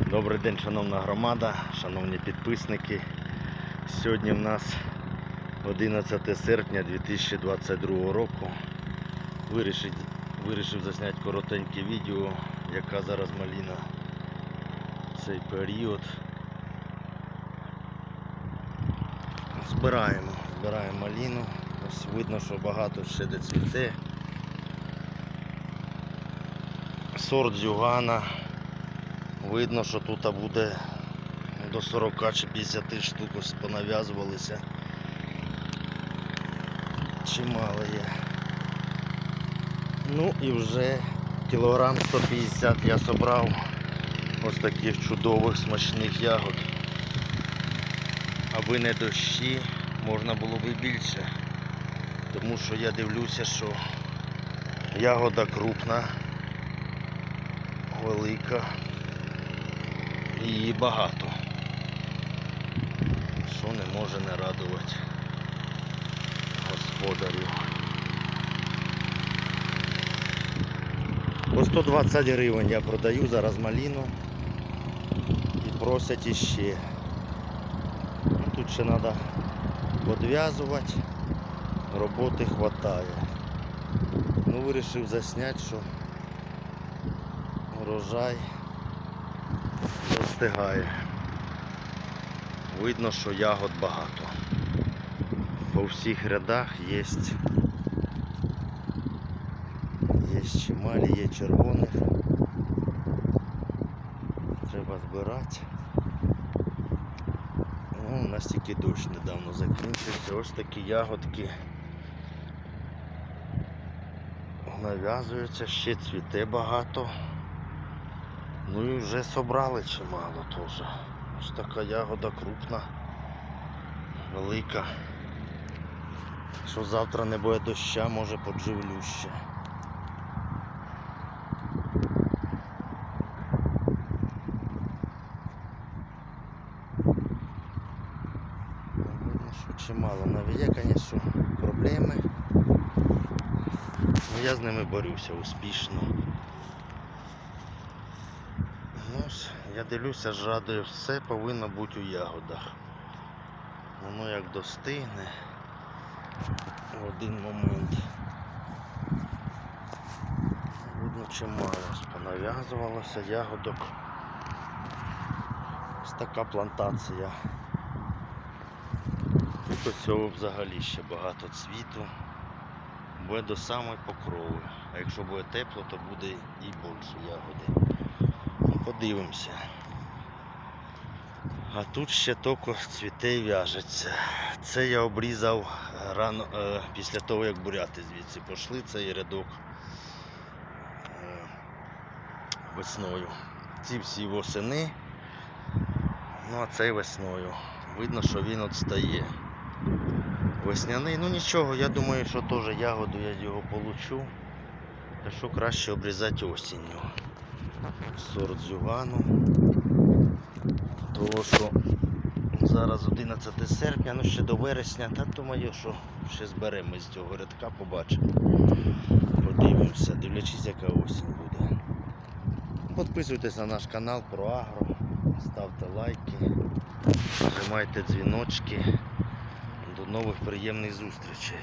Добрий день, шановна громада, шановні підписники. Сьогодні в нас 11 серпня 2022 року. Вирішив, вирішив засняти коротеньке відео, яка зараз маліна цей період. Збираємо, збираємо маліну. Ось видно, що багато ще де цвіте. Сорт зюгана. Видно, що тут буде до 40 чи 50 штук ось понав'язувалися. Чимало є. Ну і вже кілограм 150 я собрав ось таких чудових смачних ягод. Аби не дощі, можна було б і більше. Тому що я дивлюся, що ягода крупна, велика її багато. Що не може не радувати господарів. По 120 гривень я продаю зараз маліну і просять іще. Ну, Тут ще треба підв'язувати, роботи вистачає. Ну вирішив засняти, що урожай достигає. Видно, що ягод багато. По всіх рядах є. Є чималі, є червоних. Треба збирати. Ну, у нас тільки дощ недавно закінчився. Ось такі ягодки нав'язуються, ще цвіте багато. Ну і вже собрали чимало теж. Ось така ягода крупна, велика. Що завтра не буде доща, може подживлю ще. Ну, чимало. Навіть є, звісно, проблеми. Ну я з ними борюся успішно. Ж, я дивлюся, жадою, все повинно бути у ягодах. Воно як достигне в один момент. Видно чимало понав'язувалося ягодок. Ось така плантація. Тут ось цього взагалі ще багато цвіту. Буде до самої покрови. А якщо буде тепло, то буде і більше ягоди. Подивимося. А тут ще тільки цвіте і в'яжеться. Це я обрізав рано, е, після того, як буряти звідси пішли, цей рядок е, весною. Ці всі восени, ну а цей весною. Видно, що він от стає. Весняний, ну нічого, я думаю, що теж ягоду я з його получу. Та що краще обрізати осінню. Сорт зюгану. Того що зараз 11 серпня, ну ще до вересня, та думаю, що ще зберемо з цього рядка, побачимо. Подивимося, дивлячись, яка осінь буде. Підписуйтесь на наш канал про агро, ставте лайки, нажимайте дзвіночки. До нових приємних зустрічей.